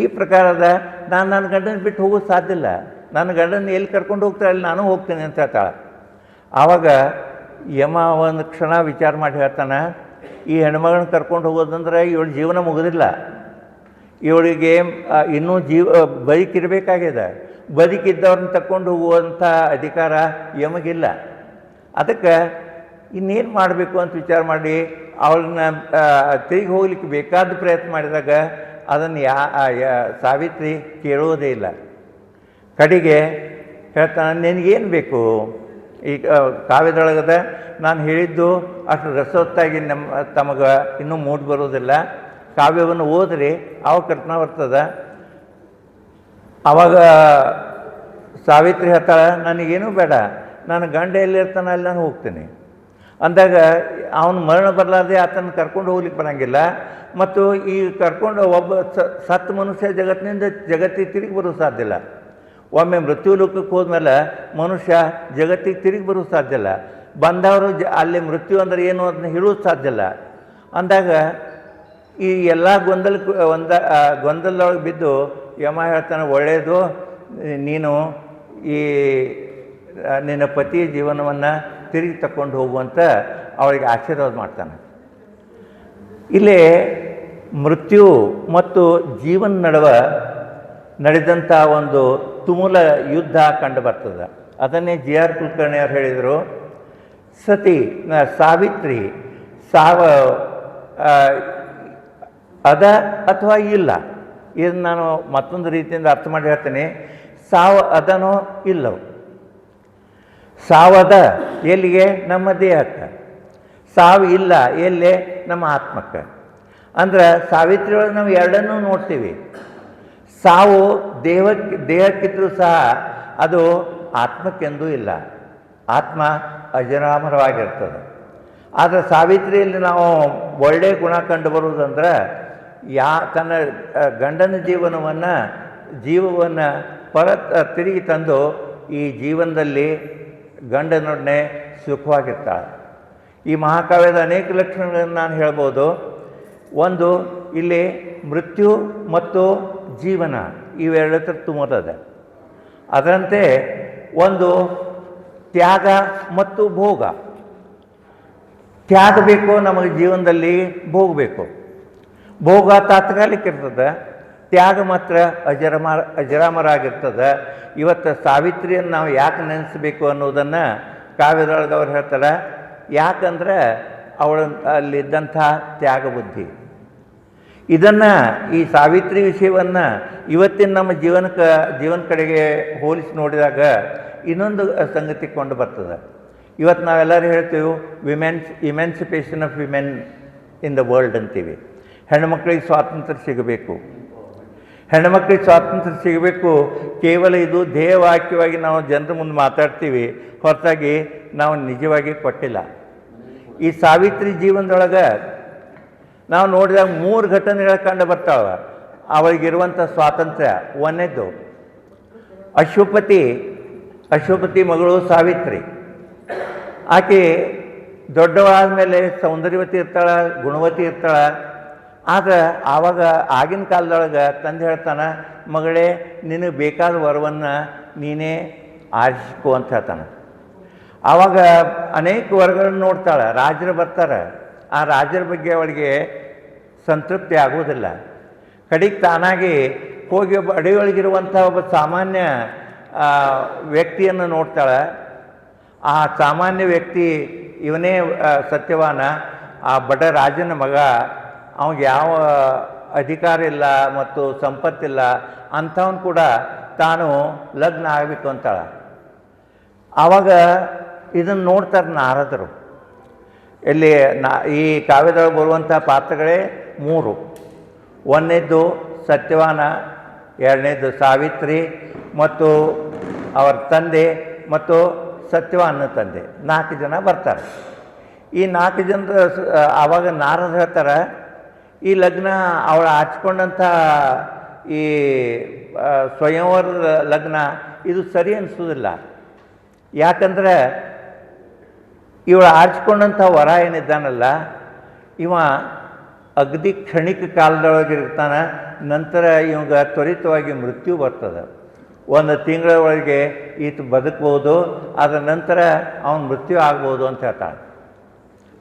ಈ ಪ್ರಕಾರದ ನಾನು ನನ್ನ ಗಂಡನ ಬಿಟ್ಟು ಹೋಗೋದು ಸಾಧ್ಯ ಇಲ್ಲ. ನನ್ನ ಗಂಡನ ಎಲ್ಲಿ ಕರ್ಕೊಂಡು ಹೋಗ್ತಾರೆ ಅಲ್ಲಿ ನಾನು ಹೋಗ್ತೀನಿ ಅಂತ ಹೇಳ್ತಾಳೆ. ಆವಾಗ ಯಮ ಒಂದು ಕ್ಷಣ ವಿಚಾರ ಮಾಡಿ ಹೇಳ್ತಾನೆ, ಈ ಹೆಣ್ಮಗಳನ್ನ ಕರ್ಕೊಂಡು ಹೋಗೋದಂದ್ರೆ ಇವಳು ಜೀವನ ಮುಗಿದಿಲ್ಲ. ಇವಳಿಗೆ ಇನ್ನೂ ಜೀವ, ಬದುಕಿರಬೇಕಾಗಿದೆ. ಬದುಕಿದ್ದವ್ರನ್ನ ತಕ್ಕೊಂಡು ಹೋಗುವಂಥ ಅಧಿಕಾರ ಯಮಗಿಲ್ಲ. ಅದಕ್ಕೆ ಇನ್ನೇನು ಮಾಡಬೇಕು ಅಂತ ವಿಚಾರ ಮಾಡಿ ಅವಳನ್ನ ತಿರುಗಿ ಹೋಗ್ಲಿಕ್ಕೆ ಬೇಕಾದ ಪ್ರಯತ್ನ ಮಾಡಿದಾಗ ಅದನ್ನು ಯಾ ಸಾವಿತ್ರಿ ಕೇಳೋದೇ ಇಲ್ಲ. ಕಡೆಗೆ ಹೇಳ್ತಾನೆ, ನಿನಗೇನು ಬೇಕು? ಈ ಕಾವ್ಯದೊಳಗದ ನಾನು ಹೇಳಿದ್ದು ಅಷ್ಟು ರಸವತ್ತಾಗಿ ನಮ್ಮ ತಮಗೆ ಇನ್ನೂ ಮೂಡ್ ಬರೋದಿಲ್ಲ. ಕಾವ್ಯವನ್ನು ಓದ್ರಿ ಅವಾಗ ಕರ್ತನ ಬರ್ತದೆ ಅವಾಗ ಸಾವಿತ್ರಿ ಹೇಳ್ತಾಳೆ, ನನಗೇನು ಬೇಡ. ನನ್ನ ಗಂಡ ಎಲ್ಲಿರ್ತಾನೆ ಅಲ್ಲಿ ನಾನು ಹೋಗ್ತೀನಿ. ಅಂದಾಗ ಅವನು ಮರಣ ಬರಲಾರ್ದೆ ಆತನ ಕರ್ಕೊಂಡು ಹೋಗ್ಲಿಕ್ಕೆ ಬರೋಂಗಿಲ್ಲ. ಮತ್ತು ಈ ಕರ್ಕೊಂಡು ಒಬ್ಬ ಸತ್ ಮನುಷ್ಯ ಜಗತ್ತಿನಿಂದ ಜಗತ್ತಿಗೆ ತಿರುಗಿ ಬರೋ ಸಾಧ್ಯ ಇಲ್ಲ. ಒಮ್ಮೆ ಮೃತ್ಯು ಲೋಕಕ್ಕೆ ಹೋದ್ಮೇಲೆ ಮನುಷ್ಯ ಜಗತ್ತಿಗೆ ತಿರುಗಿ ಬರೋದು ಸಾಧ್ಯ ಇಲ್ಲ. ಬಂದವರು ಜ, ಅಲ್ಲಿ ಮೃತ್ಯು ಅಂದ್ರೆ ಏನು ಅದನ್ನ ಹೇಳೋದು ಸಾಧ್ಯ ಇಲ್ಲ. ಅಂದಾಗ ಈ ಎಲ್ಲ ಗೊಂದಲ ಒಂದ ಗೊಂದಲದೊಳಗೆ ಬಿದ್ದು ಯಮ ಹೇಳ್ತಾನೆ ಒಳ್ಳೆಯದು ನೀನು ಈ ನಿನ್ನ ಪತಿಯ ಜೀವನವನ್ನು ತಿರುಗಿ ತಕೊಂಡು ಹೋಗುವಂತ ಅವಳಿಗೆ ಆಶೀರ್ವಾದ ಮಾಡ್ತಾನೆ. ಇಲ್ಲಿ ಮೃತ್ಯು ಮತ್ತು ಜೀವನ ನಡುವ ನಡೆದಂಥ ಒಂದು ತುಮುಲ ಯುದ್ಧ ಕಂಡು ಬರ್ತದೆ. ಅದನ್ನೇ ಜಿ ಆರ್ ಕುಲಕರ್ಣಿ ಅವರು ಹೇಳಿದರು, ಸತಿ ಸಾವಿತ್ರಿ, ಸಾವ ಅದ ಅಥವಾ ಇಲ್ಲ? ಇದನ್ನು ನಾನು ಮತ್ತೊಂದು ರೀತಿಯಿಂದ ಅರ್ಥ ಮಾಡಿ ಹೇಳ್ತೇನೆ. ಸಾವು ಅದನೋ ಇಲ್ಲವೋ ಸಾವದ ಎಲ್ಲಿಗೆ? ನಮ್ಮ ದೇಹಕ್ಕೆ. ಸಾವು ಇಲ್ಲ ಎಲ್ಲಿ? ನಮ್ಮ ಆತ್ಮಕ್ಕೆ. ಅಂದ್ರೆ ಸಾವಿತ್ರಿ ಒಳಗೆ ನಾವು ಎರಡನ್ನೂ ನೋಡ್ತೀವಿ. ಸಾವು ದೇಹಕ್ಕೆ ದೇಹಕ್ಕಿದ್ರೂ ಸಹ ಅದು ಆತ್ಮಕ್ಕೆಂದೂ ಇಲ್ಲ. ಆತ್ಮ ಅಜರಾಮರವಾಗಿರ್ತದೆ. ಆದರೆ ಸಾವಿತ್ರಿಯಲ್ಲಿ ನಾವು ಒಳ್ಳೆಯ ಗುಣ ಕಂಡು ಬರುವುದಂದ್ರೆ ಯಾ, ತನ್ನ ಗಂಡನ ಜೀವನವನ್ನು, ಜೀವವನ್ನು ಪರ ತಿರುಗಿ ತಂದು ಈ ಜೀವನದಲ್ಲಿ ಗಂಡನೊಡನೆ ಸುಖವಾಗಿರ್ತಾಳೆ. ಈ ಮಹಾಕಾವ್ಯದ ಅನೇಕ ಲಕ್ಷಣಗಳನ್ನು ನಾನು ಹೇಳ್ಬೋದು. ಒಂದು, ಇಲ್ಲಿ ಮೃತ್ಯು ಮತ್ತು ಜೀವನ ಇವೆರಡತ್ರ ತುಂಬೋದದ ಅದರಂತೆ ಒಂದು ತ್ಯಾಗ ಮತ್ತು ಭೋಗ. ತ್ಯಾಗ ಬೇಕು ನಮಗೆ ಜೀವನದಲ್ಲಿ ಭೋಗ ಬೇಕು. ಭೋಗ ತಾತ್ಕಾಲಿಕ ಇರ್ತದೆ. ತ್ಯಾಗ ಮಾತ್ರ ಅಜರಮರ ಅಜರಾಮರ ಆಗಿರ್ತದೆ ಇವತ್ತು ಸಾವಿತ್ರಿಯನ್ನು ನಾವು ಯಾಕೆ ನೆನೆಸಬೇಕು ಅನ್ನೋದನ್ನು ಕಾವ್ಯದೊಳಗೆ ಅವ್ರು ಹೇಳ್ತಾರೆ. ಯಾಕಂದ್ರೆ ಅವಳ ಅಲ್ಲಿದ್ದಂಥ ತ್ಯಾಗ ಬುದ್ಧಿ. ಇದನ್ನು ಈ ಸಾವಿತ್ರಿ ವಿಷಯವನ್ನು ಇವತ್ತಿನ ನಮ್ಮ ಜೀವನಕ್ಕೆ ಜೀವನ ಕಡೆಗೆ ಹೋಲಿಸಿ ನೋಡಿದಾಗ ಇನ್ನೊಂದು ಸಂಗತಿ ಕೊಂಡು ಬರ್ತದೆ. ಇವತ್ತು ನಾವೆಲ್ಲರೂ ಹೇಳ್ತೀವಿ, women's emancipation of women in the world ಅಂತೀವಿ. ಹೆಣ್ಣುಮಕ್ಕಳಿಗೆ ಸ್ವಾತಂತ್ರ್ಯ ಸಿಗಬೇಕು. ಹೆಣ್ಣುಮಕ್ಕಳಿಗೆ ಸ್ವಾತಂತ್ರ್ಯ ಸಿಗಬೇಕು. ಕೇವಲ ಇದು ಧ್ಯೇಯವಾಕ್ಯವಾಗಿ ನಾವು ಜನರ ಮುಂದೆ ಮಾತಾಡ್ತೀವಿ. ಹೊರತಾಗಿ ನಾವು ನಿಜವಾಗಿ ಕೊಟ್ಟಿಲ್ಲ. ಈ ಸಾವಿತ್ರಿ ಜೀವನದೊಳಗೆ ನಾವು ನೋಡಿದಾಗ ಮೂರು ಘಟನೆಗಳು ಕಂಡು ಬರ್ತಾವೆ. ಅವಳಿಗಿರುವಂಥ ಸ್ವಾತಂತ್ರ್ಯ. ಒಂದನೇದ್ದು, ಅಶ್ವಪತಿ ಅಶ್ವಪತಿ ಮಗಳು ಸಾವಿತ್ರಿ. ಆಕೆ ದೊಡ್ಡವಳಾದ ಮೇಲೆ ಸೌಂದರ್ಯವತಿ ಇರ್ತಾಳ, ಗುಣವತಿ ಇರ್ತಾಳ. ಆದರೆ ಆವಾಗ ಆಗಿನ ಕಾಲದೊಳಗೆ ತಂದೆ ಹೇಳ್ತಾನೆ, ಮಗಳೇ, ನಿನಗೆ ಬೇಕಾದ ವರವನ್ನು ನೀನೇ ಆರಿಸ್ಕೊ ಅಂತ ಹೇಳ್ತಾನೆ. ಆವಾಗ ಅನೇಕ ವರ್ಗಗಳನ್ನು ನೋಡ್ತಾಳೆ. ರಾಜರು ಬರ್ತಾರೆ. ಆ ರಾಜರ ಬಗ್ಗೆ ಅವಳಿಗೆ ಸಂತೃಪ್ತಿ ಆಗುವುದಿಲ್ಲ. ಕಡೆಗೆ ತಾನಾಗಿ ಹೋಗಿ ಒಬ್ಬ ಅಡಿಯೊಳಗಿರುವಂಥ ಒಬ್ಬ ಸಾಮಾನ್ಯ ವ್ಯಕ್ತಿಯನ್ನು ನೋಡ್ತಾಳೆ. ಆ ಸಾಮಾನ್ಯ ವ್ಯಕ್ತಿ ಇವನೇ ಸತ್ಯವಾನ. ಆ ಬಡ ರಾಜನ ಮಗ. ಅವನಿಗೆ ಯಾವ ಅಧಿಕಾರ ಇಲ್ಲ ಮತ್ತು ಸಂಪತ್ತಿಲ್ಲ. ಅಂಥವನು ಕೂಡ ತಾನು ಲಗ್ನ ಆಗಬೇಕು ಅಂತಾಳೆ. ಆವಾಗ ಇದನ್ನು ನೋಡ್ತಾರೆ ನಾರದರು. ಇಲ್ಲಿ ನಾ, ಈ ಕಾವ್ಯದೊಳಗೆ ಬರುವಂಥ ಪಾತ್ರಗಳೇ ಮೂರು. ಒಂದನೇದ್ದು ಸತ್ಯವಾನ ಎರಡನೇದು ಸಾವಿತ್ರಿ, ಮತ್ತು ಅವರ ತಂದೆ ಮತ್ತು ಸತ್ಯವಾನ ತಂದೆ. ನಾಲ್ಕು ಜನ ಬರ್ತಾರೆ. ಈ ನಾಲ್ಕು ಜನರ ಆವಾಗ ನಾರದ ಹೇಳ್ತಾರೆ, ಈ ಲಗ್ನ ಅವಳು ಹಚ್ಕೊಂಡಂಥ ಈ ಸ್ವಯಂವರ ಲಗ್ನ ಇದು ಸರಿ ಅನಿಸೋದಿಲ್ಲ ಯಾಕಂದ್ರೆ ಇವಳು ಆರಿಸ್ಕೊಂಡಂಥ ವರ ಏನಿದ್ದಾನಲ್ಲ, ಇವ ಅಗದಿ ಕ್ಷಣಿಕ ಕಾಲದೊಳಗಿರ್ತಾನೆ ನಂತರ ಇವಾಗ ತ್ವರಿತವಾಗಿ ಮೃತ್ಯು ಬರ್ತದೆ. ಒಂದು ತಿಂಗಳ ಒಳಗೆ ಈತ ಬದುಕ್ಬೋದು ಅದರ ನಂತರ ಅವನ ಮೃತ್ಯು ಆಗ್ಬೋದು ಅಂತ ಹೇಳ್ತಾಳೆ.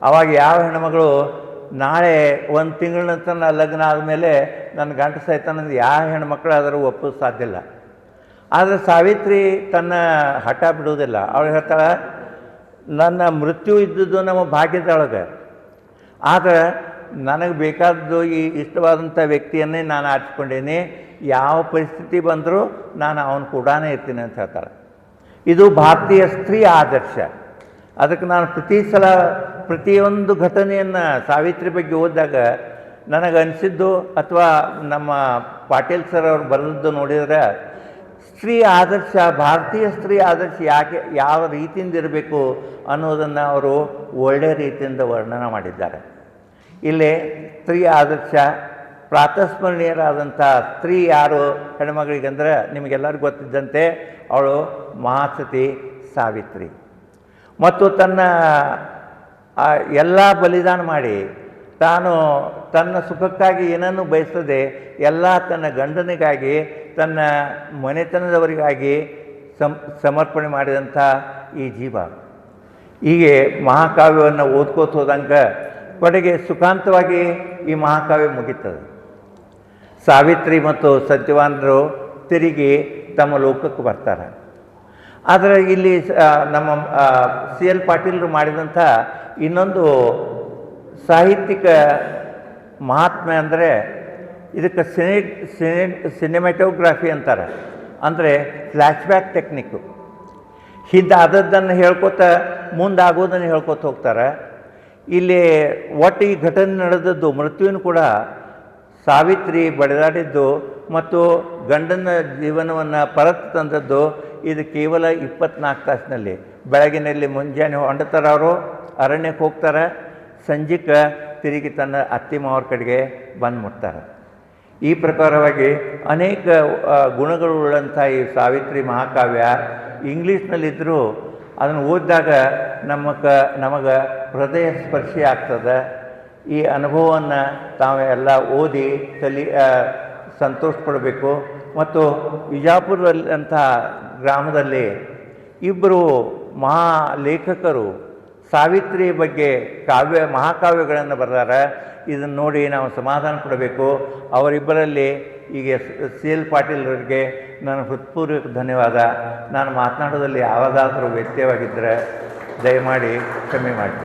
ಅವಾಗ ಯಾವ ಹೆಣ್ಮಗಳು, ನಾಳೆ ಒಂದು ತಿಂಗಳ ನಂತರ ನಾನು ಲಗ್ನ ಆದಮೇಲೆ ನನ್ನ ಗಂಟ ಸಹಿತಾನಂದು ಯಾವ ಹೆಣ್ಮಕ್ಳು ಅದರ ಸಾಧ್ಯ ಇಲ್ಲ. ಆದರೆ ಸಾವಿತ್ರಿ ತನ್ನ ಹಠ ಬಿಡುವುದಿಲ್ಲ. ಅವಳು ಹೇಳ್ತಾಳೆ ನನ್ನ ಮೃತ್ಯು ಇದ್ದದ್ದು ನಮ್ಮ ಭಾಗ್ಯದೊಳಗೆ ಆದರೆ ನನಗೆ ಬೇಕಾದದ್ದು ಈ ಇಷ್ಟವಾದಂಥ ವ್ಯಕ್ತಿಯನ್ನೇ ನಾನು ಆರಿಸ್ಕೊಂಡೇನೆ. ಯಾವ ಪರಿಸ್ಥಿತಿ ಬಂದರೂ ನಾನು ಅವನು ಕೂಡ ಇರ್ತೀನಿ ಅಂತ ಹೇಳ್ತಾರೆ. ಇದು ಭಾರತೀಯ ಸ್ತ್ರೀ ಆದರ್ಶ. ಅದಕ್ಕೆ ನಾನು ಪ್ರತಿ ಸಲ ಪ್ರತಿಯೊಂದು ಘಟನೆಯನ್ನು ಸಾವಿತ್ರಿ ಬಗ್ಗೆ ಓದಿದಾಗ ನನಗೆ ಅನಿಸಿದ್ದು ಅಥವಾ ನಮ್ಮ ಪಾಟೀಲ್ ಸರ್ ಅವ್ರು ಬರೆದದ್ದು ನೋಡಿದರೆ ಸ್ತ್ರೀ ಆದರ್ಶ, ಭಾರತೀಯ ಸ್ತ್ರೀ ಆದರ್ಶ ಯಾಕೆ ಯಾವ ರೀತಿಯಿಂದ ಇರಬೇಕು ಅನ್ನೋದನ್ನು ಅವರು ಒಳ್ಳೆಯ ರೀತಿಯಿಂದ ವರ್ಣನೆ ಮಾಡಿದ್ದಾರೆ. ಇಲ್ಲಿ ಸ್ತ್ರೀ ಆದರ್ಶ ಪ್ರಾತಸ್ಮರಣೀಯರಾದಂಥ ಸ್ತ್ರೀ ಯಾರು ಹೆಣ್ಮಗಳಿಗಂದ್ರೆ ನಿಮಗೆಲ್ಲರಿಗೂ ಗೊತ್ತಿದ್ದಂತೆ ಅವಳು ಮಹಾಸತಿ ಸಾವಿತ್ರಿ. ಮತ್ತು ತನ್ನ ಎಲ್ಲ ಬಲಿದಾನ ಮಾಡಿ ತಾನು ತನ್ನ ಸುಖಕ್ಕಾಗಿ ಏನನ್ನು ಬಯಸದೆ ಎಲ್ಲ ತನ್ನ ಗಂಡನಿಗಾಗಿ ತನ್ನ ಮನೆತನದವರಿಗಾಗಿ ಸಮ್ ಸಮರ್ಪಣೆ ಮಾಡಿದಂಥ ಈ ಜೀವ. ಹೀಗೆ ಮಹಾಕಾವ್ಯವನ್ನು ಓದ್ಕೋತ ಹೋದಂಗೆ ಕೊಡೆಗೆ ಸುಖಾಂತವಾಗಿ ಈ ಮಹಾಕಾವ್ಯ ಮುಗೀತದೆ. ಸಾವಿತ್ರಿ ಮತ್ತು ಸತ್ಯವಾನರು ತಿರುಗಿ ತಮ್ಮ ಲೋಕಕ್ಕೆ ಬರ್ತಾರೆ. ಆದರೆ ಇಲ್ಲಿ ನಮ್ಮ ಸಿ ಎಲ್ ಪಾಟೀಲರು ಮಾಡಿದಂಥ ಇನ್ನೊಂದು ಸಾಹಿತ್ಯಿಕ ಮಹಾತ್ಮೆ ಅಂದರೆ ಇದಕ್ಕೆ ಸಿನಿ ಸಿನಿ, ಸಿನಿಮೆಟೋಗ್ರಾಫಿ ಅಂತಾರೆ. ಅಂದರೆ ಫ್ಲ್ಯಾಶ್ಬ್ಯಾಕ್ ಟೆಕ್ನಿಕ್ಕು ಹಿಂದಾದದ್ದನ್ನು ಹೇಳ್ಕೊತ, ಮುಂದಾಗೋದನ್ನು ಹೇಳ್ಕೊತ ಹೋಗ್ತಾರೆ. ಇಲ್ಲಿ ಒಟ್ಟು ಈ ಘಟನೆ ನಡೆದದ್ದು, ಮೃತ್ಯುವಿನ ಕೂಡ ಸಾವಿತ್ರಿ ಬಡಿದಾಡಿದ್ದು ಮತ್ತು ಗಂಡನ ಜೀವನವನ್ನು ಪರತ್ ತಂದದ್ದು ಇದು ಕೇವಲ ಇಪ್ಪತ್ನಾಲ್ಕು ತಾಸಿನಲ್ಲಿ. ಬೆಳಗಿನಲ್ಲಿ ಮುಂಜಾನೆ ಹೊಂಡತಾರ ಅವರು, ಅರಣ್ಯಕ್ಕೆ ಹೋಗ್ತಾರೆ. ಸಂಜೆಗೆ ತಿರುಗಿ ತನ್ನ ಅತ್ತಿ ಮಾವರ ಕಡೆಗೆ ಬಂದು ಮುಟ್ತಾರೆ ಈ ಪ್ರಕಾರವಾಗಿ ಅನೇಕ ಗುಣಗಳು ಗುಣಗಳುಳ್ಳಂಥ ಈ ಸಾವಿತ್ರಿ ಮಹಾಕಾವ್ಯ ಇಂಗ್ಲೀಷ್ನಲ್ಲಿದ್ದರೂ ಅದನ್ನು ಓದಿದಾಗ ನಮ್ಮ ಕ ನಮಗೆ ಹೃದಯ ಸ್ಪರ್ಶಿ ಆಗ್ತದೆ. ಈ ಅನುಭವವನ್ನು ತಾವೆಲ್ಲ ಓದಿ ತಲಿ ಸಂತೋಷ ಪಡಬೇಕು ಮತ್ತು ವಿಜಾಪುರದಲ್ಲಿ ಅಂತ ಗ್ರಾಮದಲ್ಲಿ ಇಬ್ಬರು ಮಹಾ ಲೇಖಕರು ಸಾವಿತ್ರಿ ಬಗ್ಗೆ ಕಾವ್ಯ, ಮಹಾಕಾವ್ಯಗಳನ್ನು ಬರೆದಾರ. ಇದನ್ನು ನೋಡಿ ನಾವು ಸಮಾಧಾನ ಕೊಡಬೇಕು ಅವರಿಬ್ಬರಲ್ಲಿ ಈಗ ಸಿ ಎಲ್ ಪಾಟೀಲ್ರಿಗೆ ನನ್ನ ಹೃತ್ಪೂರ್ವಕ ಧನ್ಯವಾದ. ನಾನು ಮಾತನಾಡೋದಲ್ಲಿ ಯಾವಾಗಾದರೂ ವ್ಯತ್ಯಯವಾಗಿದ್ದರೆ ದಯಮಾಡಿ ಕ್ಷಮೆ ಮಾಡಿ.